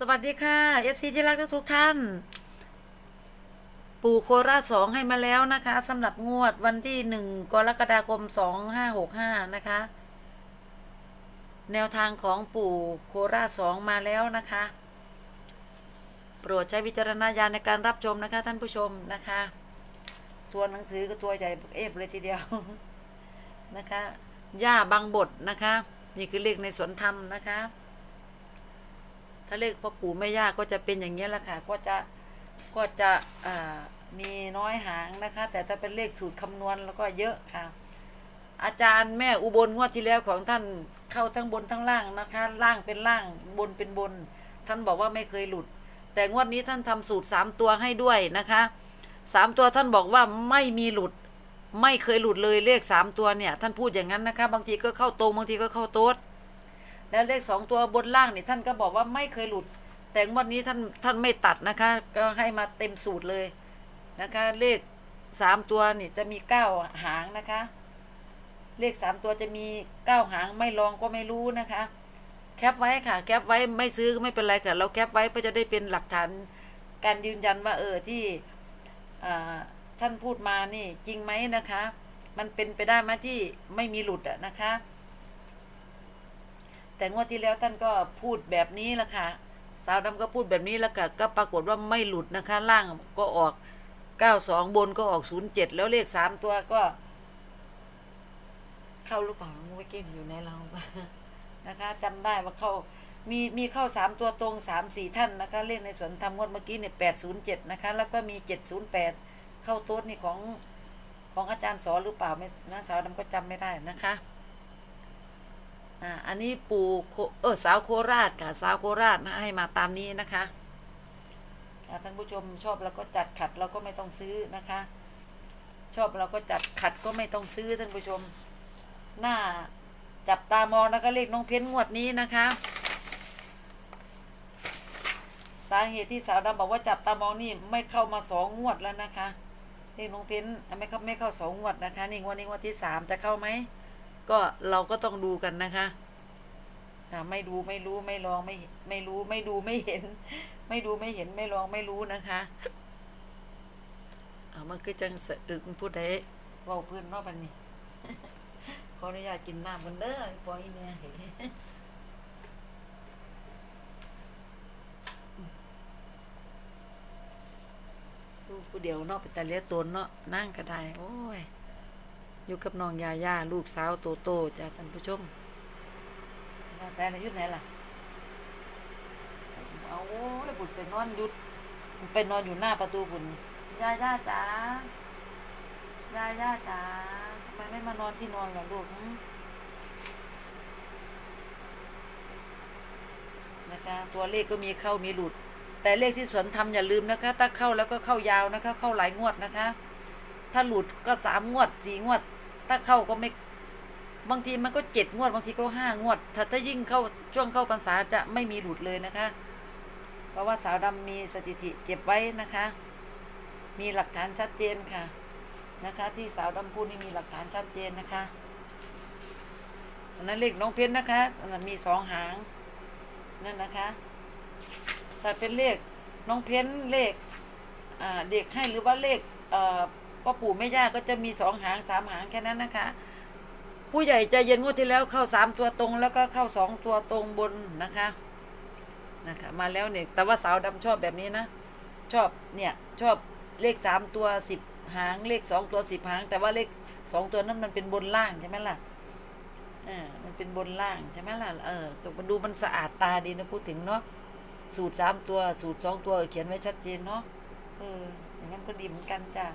สวัสดีค่ะเอฟซีที่รักทุกท่าน ปู่โคราชสองให้มาแล้วนะคะสำหรับงวดวันที่หนึ่งกรกฎาคมสองห้าหกห้านะคะ แนวทางของปู่โคราชสองมาแล้วนะคะ โปรดใช้วิจารณญาณในการรับชมนะคะ ท่านผู้ชมนะคะ ตัวหนังสือก็ตัวใหญ่เอฟเลยทีเดียวนะคะย่าบางบทนะคะ นี่คือเลขในสวนธรรมนะคะ ถ้าเลขพ่อปู่แม่ย่าก็จะเป็นอย่างนี้ยแหละค่ะก็จะก็จะมีน้อยหางนะคะ แต่ถ้าเป็นเลขสูตรคำนวณแล้วก็เยอะค่ะ อาจารย์แม่อุบลงวดที่แล้วของท่านเข้าทั้งบนทั้งล่างนะคะ ล่างเป็นล่างบนเป็นบน ท่านบอกว่าไม่เคยหลุด แต่งวดนี้ท่านทำสูตรสามตัวให้ด้วยนะคะสามตัวท่านบอกว่าไม่มีหลุด ไม่เคยหลุดเลยเลขสามตัวเนี่ย ท่านพูดอย่างนั้นนะคะ บางทีก็เข้าตรงบางทีก็เข้าโต๊ด แล้วเลขสองตัวบนล่างนี่ท่านก็บอกว่าไม่เคยหลุด แต่งวันนี้ท่านท่านไม่ตัดนะคะ ก็ให้มาเต็มสูตรเลยนะคะ เลขสามตัวนี่จะมีเก้าหางนะคะ เลขสามตัวจะมีเก้าหางไม่ลองก็ไม่รู้นะคะ แคปไว้ค่ะ แคปไว้ไม่ซื้อก็ไม่เป็นไรค่ะ เราแคปไว้เพื่อจะได้เป็นหลักฐานการยืนยันว่าเออที่ท่านพูดมานี่จริงไหมนะคะ มันเป็นไปได้ไหมที่ไม่มีหลุดอะนะคะ แต่งวดที่แล้วท่านก็พูดแบบนี้ละค่ะ สาวดำก็พูดแบบนี้แล้วค่ะ ก็ปรากฏว่าไม่หลุดนะคะ ล่างก็ออกเก้าสองบนก็ออกศูนย์เจ็ดแล้วเลขสามตัวก็ เข้าหรือเปล่าน้องไว้กินอยู่ในเรานะคะจำได้ว่าเข้ามีมีเข้าสามตัวตรงสามสี่ท่านนะคะเลขในสวนทำงวดเมื่อกี้เนี่ยแปดศูนย์เจ็ดนะคะ แล้วก็มีเจ็ดศูนย์แปดเข้าโต๊ดนี่ของของอาจารย์สอนหรือเปล่าไม่นะสาวดำก็จำไม่ได้นะคะ อ่าอันนี้ปูโคเออสาวโคราชค่ะ สาวโคราชนะให้มาตามนี้นะคะท่านผู้ชมชอบเราก็จัดขัดเราก็ไม่ต้องซื้อนะคะ ชอบเราก็จัดขัดก็ไม่ต้องซื้อท่านผู้ชม หน้าจับตามองนะคะเลขน้องเพ้นงวดนี้นะคะ สาเหตุที่สาวดำบอกว่าจับตามองนี่ไม่เข้ามาสองงวดแล้วนะคะเลขน้องเพ้นไม่เข้าไม่เข้าสองงวดนะคะนี่งวดนี้งวดที่สามจะเข้าไหม ก็เราก็ต้องดูกันนะคะอ่าไม่ดูไม่รู้ไม่ลองไม่ไม่รู้ไม่ดูไม่เห็น ไม่ดูไม่เห็นไม่ลองไม่รู้นะคะอ่ามันก็จังสะอึกมันพูดได้เว่าพื้นเนอกบันนี้ขออนุญาตกินน้ำกันเด้อพออีเมียเห็นลูกผู้เดียวเนาะเป็นแต่เลี้ยตนเนาะนั่งก็ได้ โอ้ย อยู่กับน้องยาย่าลูกสาวโตโตจ้ะท่านผู้ชมแต่ละยุดไหนล่ะ เอาแล้วบุญไปนอนยุดไปนอนอยู่หน้าประตูบุญยาย่าจ๋ายาย่าจ๋าทำไมไม่มานอนที่นอนล่ะลูกนะคะตัวเลขก็มีเข้ามีหลุด แต่เลขที่สวนทำอย่าลืมนะคะ ถ้าเข้าแล้วก็เข้ายาวนะคะ เข้าหลายงวดนะคะ ถ้าหลุดก็สามงวดสี่งวด ถ้าเข้าก็ไม่บางทีมันก็เจ็ดงวดบางทีก็ห้างวด ถ้าถ้ายิ่งเข้าช่วงเข้าพรรษาจะไม่มีหลุดเลยนะคะ เพราะว่าสาวดำมีสถิติเก็บไว้นะคะ มีหลักฐานชัดเจนค่ะนะคะ ที่สาวดำพูดนี่มีหลักฐานชัดเจนนะคะอันนั้นเลขน้องเพชรนะคะอันนั้นมีสองหางนั่นนะคะแต่เป็นเลขน้องเพ้นเลขเด็กให้หรือว่าเลข พ่อปู่แม่ย่าก็จะมีสองหางสามหางแค่นั้นนะคะ ผู้ใหญ่ใจเย็นงวดที่แล้วเข้าสามตัวตรง แล้วก็เข้าสองตัวตรงบนนะคะนะคะมาแล้วเนี่ยแต่ว่าสาวดำชอบแบบนี้นะ ชอบเนี่ยชอบเลขสามตัวสิบหางเลขสองตัวสิบหาง แต่ว่าเลขสองตัวนั้นมันเป็นบนล่างใช่ไหมล่ะเออมันเป็นบนล่างใช่ไหมล่ะเออมันดูมันสะอาดตาดีนะพูดถึงเนาะสูตรสามตัวสูตรสองตัวเขียนไว้ชัดเจนเนาะเอออย่างนั้นก็ดีเหมือนกันจ้า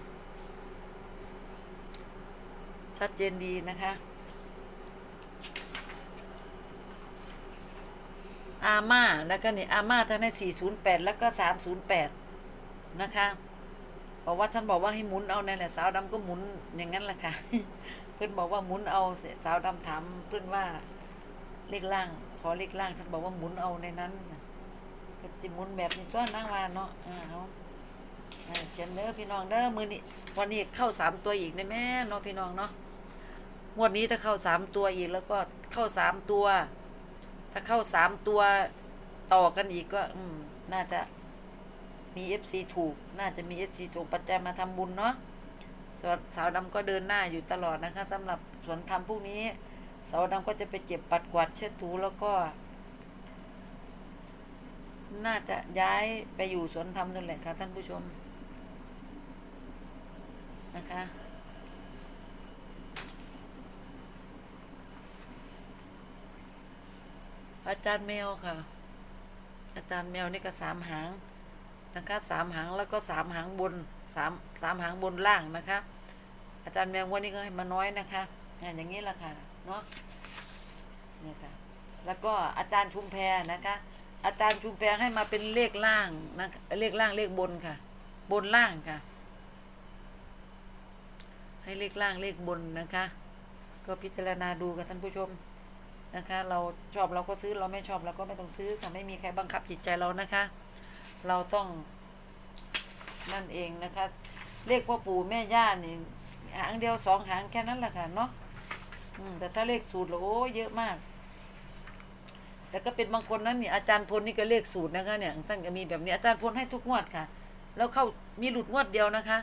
ชัดเจนดีนะคะอาม่าแล้วก็นี่อาม่าทั้งใน408 แล้วก็ 308 นะคะบอกว่าท่านบอกว่าให้หมุนเอาเนี่ยแหละสาวดำก็หมุนอย่างนั้นแหละค่ะ เพื่อนบอกว่าหมุนเอาสาวดำถามเพื่อนว่าเลขล่าง ขอเลขล่างท่านบอกว่าหมุนเอาในนั้นก็จะหมุนแบบนี้ตัวนั่งวานเนาะอ่าเอาอ่าเขียนเด้อพี่น้องเด้อมือนี้วันนี้เข้าสามตัวอีกนแม่เนาะพี่น้องเนาะ งวดนี้ถ้าเข้าสามตัวอีกแล้วก็เข้าสามตัว ถ้าเข้าสามตัวต่อกันอีกก็ อืม น่าจะมีเอฟซีถูก น่าจะมีเอฟซีถูกปัจจัยมาทำบุญเนาะส่วนสาวดำก็เดินหน้าอยู่ตลอดนะคะสำหรับสวนธรรมพวกนี้ สาวดำก็จะไปเก็บปัดกวาดเช็ดถูแล้วก็ น่าจะย้ายไปอยู่สวนธรรมนั่นแหละค่ะท่านผู้ชมนะคะ อาจารย์แมวค่ะ อาจารย์แมวนี่ก็สามหางนะคะสามหางแล้วก็สามหางบนสามสามหางบนล่างนะคะ อาจารย์แมววันนี้ก็ให้มาน้อยนะคะอ่าอย่างนี้ละค่ะเนาะเนี่ยค่ะแล้วก็อาจารย์ชุมแพรนะคะ อาจารย์ชุมแพรให้มาเป็นเลขล่างนะเลขล่างเลขบนค่ะ บนล่างค่ะ ให้เลขล่างเลขบนนะคะ ก็พิจารณาดูกับท่านผู้ชม นะคะ เราชอบเราก็ซื้อเราไม่ชอบเราก็ไม่ต้องซื้อค่ะไม่มีใครบังคับจิตใจเรานะคะ เราต้องนั่นเองนะคะเลขพ่อปู่แม่ย่านี่หางเดียวสองหางแค่นั้นแหละค่ะเนาะอืมแต่ถ้าเลขสูตรโอ้เยอะมาก แต่ก็เป็นบางคนนั้นนี่อาจารย์พลนี่ก็เลขสูตรนะคะเนี่ยท่านก็มีแบบนี้อาจารย์พลให้ทุกงวดค่ะ แล้วเข้ามีหลุดงวดเดียวนะคะ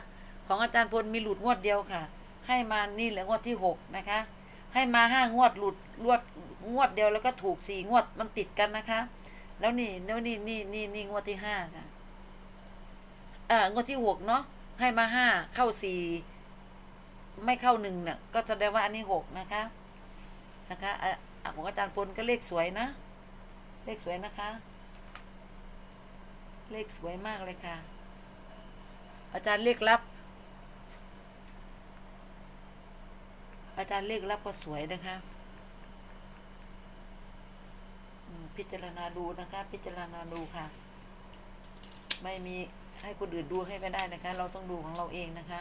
ของอาจารย์พลมีหลุดงวดเดียวค่ะ ให้มานี่แหละงวดที่หกนะคะ ให้มาห้างวดหลุดลวด งวดเดียวแล้วก็ถูกสี่งวดมันติดกันนะคะ แล้วนี่แล้วนี่นี่นี่นี่งวดที่ห้าค่ะเอองวดที่หกเนาะให้มาห้าเข้าสี่ไม่เข้าหนึ่งเนี่ยก็แสดงว่าอันนี้หกนะคะนะคะอะอะของอาจารย์พลก็เลขสวยนะ เลขสวยนะคะ เลขสวยมากเลยค่ะ อาจารย์เลขลับ อาจารย์เลขลับก็สวยนะคะอืม พิจารณาดูนะคะ พิจารณาดูค่ะ ไม่มีให้คนอื่นดูให้ไม่ได้นะคะ เราต้องดูของเราเองนะคะ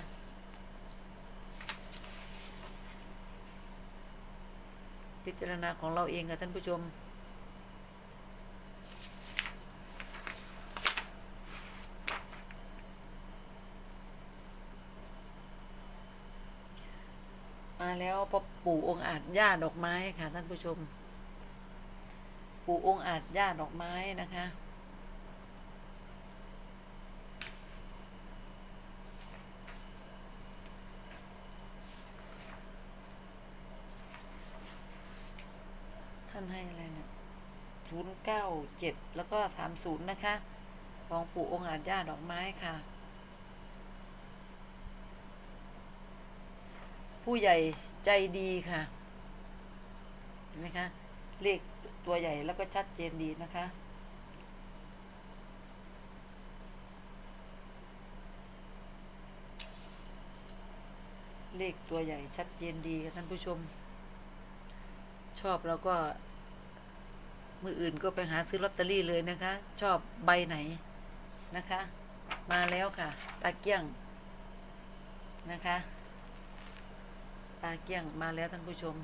พิจารณาของเราเองค่ะท่านผู้ชม มาแล้วพอปู่องค์อาจย่าดอกไม้ค่ะท่านผู้ชม ปู่องค์อาจย่าดอกไม้นะคะ ท่านให้อะไรเนี่ยศูนย์เก้าเจ็ดแล้วก็สามศูนย์นะคะ ของปู่องค์อาจย่าดอกไม้ค่ะ ผู้ใหญ่ใจดีค่ะ เห็นไหมคะ เลข ตัวใหญ่แล้วก็ชัดเจนดีนะคะเลขตัวใหญ่ชัดเจนดีค่ะท่านผู้ชม ชอบแล้วก็ มืออื่นก็ไปหาซื้อลอตเตอรี่เลยนะคะ ชอบใบไหนนะคะ มาแล้วค่ะตาเกี้ยงนะคะ ตาเกี้ยงมาแล้วท่านผู้ชม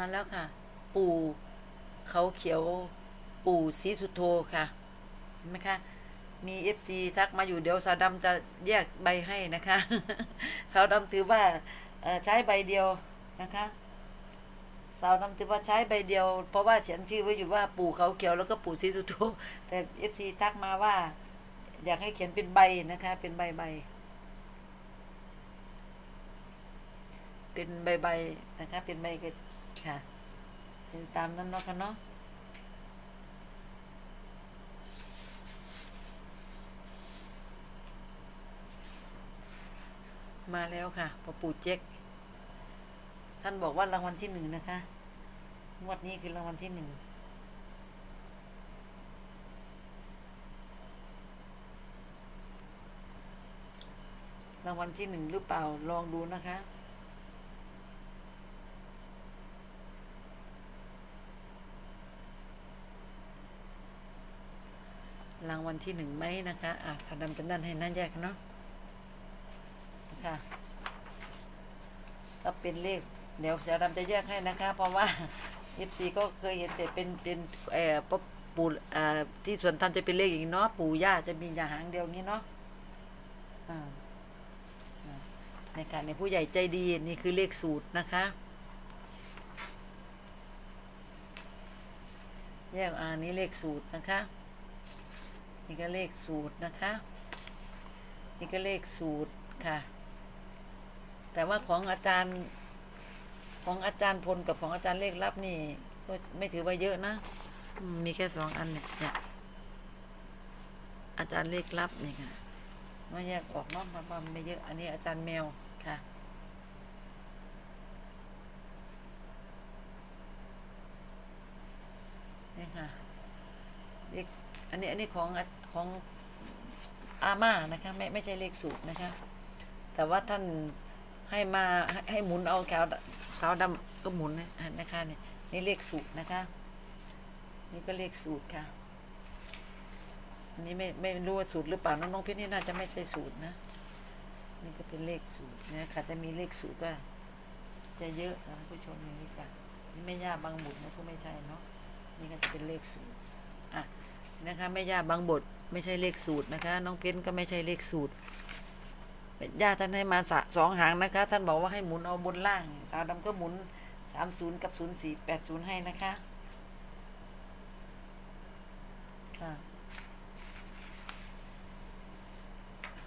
มาแล้วค่ะ ปู่เขาเขียวปู่สีสุโธค่ะ เห็นไหมคะมีเอฟซีทักมาอยู่เดี๋ยวสาวดำจะแยกใบให้นะคะสาวดำถือว่าใช้ใบเดียวนะคะสาวดำถือว่าใช้ใบเดียว เพราะว่าเขียนชื่อไว้อยู่ว่าปู่เขาเขียวแล้วก็ปู่สีสุโธแต่เอฟซีทักมาว่า อยากให้เขียนเป็นใบนะคะ เป็นใบใบเป็นใบใบนะคะเป็นใบ ค่ะเป็นตามนั้นเนาะค่ะเนาะมาแล้วค่ะพอปู่เจ๊กท่านบอกว่ารางวัลที่หนึ่งนะคะ งวดนี้คือรางวัลที่หนึ่งพางวัลที่หนึ่งหรือเปล่าลองดูนะคะ รางวัลที่หนึ่งไหมนะคะอะถ้าดำเป็นด้านให้นั่นแยกเนาะค่ะก็เป็นเลข เดี๋ยวเสียดำจะแยกให้นะคะ เพราะว่า FC ก็เคยเห็นแต่เป็นเป็นเอ่อปะปู่อ่าที่สวนธรรมจะเป็นเลขอย่างนี้เนาะปู่ย่าจะมีอย่างหางเดียวนี้เนาะอ่าอ่าในการในผู้ใหญ่ใจดีนี่คือเลขสูตรนะคะ แยกอ่านี้เลขสูตรนะคะ นี่ก็เลขสูตรนะคะ นี่ก็เลขสูตรค่ะ แต่ว่าของอาจารย์ของอาจารย์พลกับของอาจารย์เลขลับนี่ก็ไม่ถือว่าเยอะนะมีแค่สองอันเนี่ยเนี่ยอาจารย์เลขลับนี่ค่ะไม่แยกออกนอกมาว่ามไม่เยอะ อันนี้อาจารย์แมวค่ะนี่ค่ะเลข อันนี้อันนี้ของของอาม่านะคะไม่ไม่ใช่เลขสูตรนะคะ แต่ว่าท่านให้มาให้ให้หมุนเอาขาวขาวดำก็หมุนนะนะคะเนี่ยนี่เลขสูตรนะคะ นี่ก็เลขสูตรค่ะอันนี้ไม่ไม่รู้ว่าสูตรหรือเปล่าน้องน้องเพชรนี่น่าจะไม่ใช่สูตรนะนี่ก็เป็นเลขสูตรนะค่ะจะมีเลขสูตรก็จะเยอะนะผู้ชมอย่างนี้จ้ะนี่ไม่ยากบางบุตรนะก็ไม่ใช่เนาะนี่ก็จะเป็นเลขสูตร นะคะแม่ย่าบางบทไม่ใช่เลขสูตรนะคะ น้องเพ้นก็ไม่ใช่เลขสูตรย่าท่านให้มาสะสองหางนะคะ ท่านบอกว่าให้หมุนเอาบนล่าง สาวดำก็หมุนสามศูนย์กับศูนย์สี่แปดศูนย์ให้นะคะค่ะ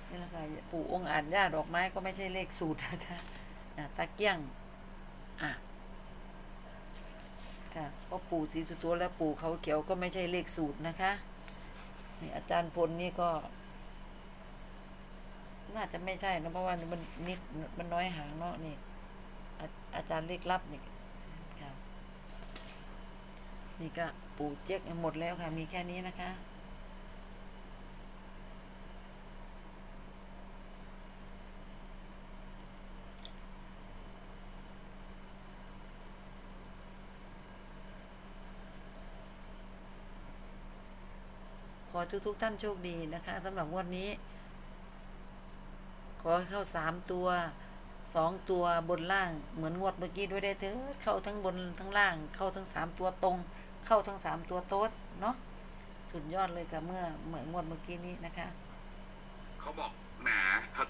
นี่แหละค่ะปู่องค์อาจย่าดอกไม้ก็ไม่ใช่เลขสูตรนะคะะตาเกี้ยง อะ ค่ะเพราะปู่สีสุโธและปู่เขาเขียวก็ไม่ใช่เลขสูตรนะคะนี่อาจารย์พลนี่ก็ น่าจะไม่ใช่นะเพราะว่ามันนิดมันน้อยหางเนาะนี่อาอาจารย์เลขลับนี่ค่ะนี่ก็ปู่เจ๊กหมดแล้วค่ะ มีแค่นี้นะคะ อทุกทุกๆท่านโชคดีนะคะสำหรับงวดนี้ ขอเข้าสามตัวสองตัวบนล่างเหมือนงวดเมื่อกี้ด้วยได้เถอะเข้าทั้งบนทั้งล่าง เข้าทั้งสามตัวตรง เข้าทั้งสามตัวโต๊ดเนาะสุดยอดเลยกับเมื่อเหมือนงวดเมื่อกี้นี้นะคะ เขาบอกแหมถ้า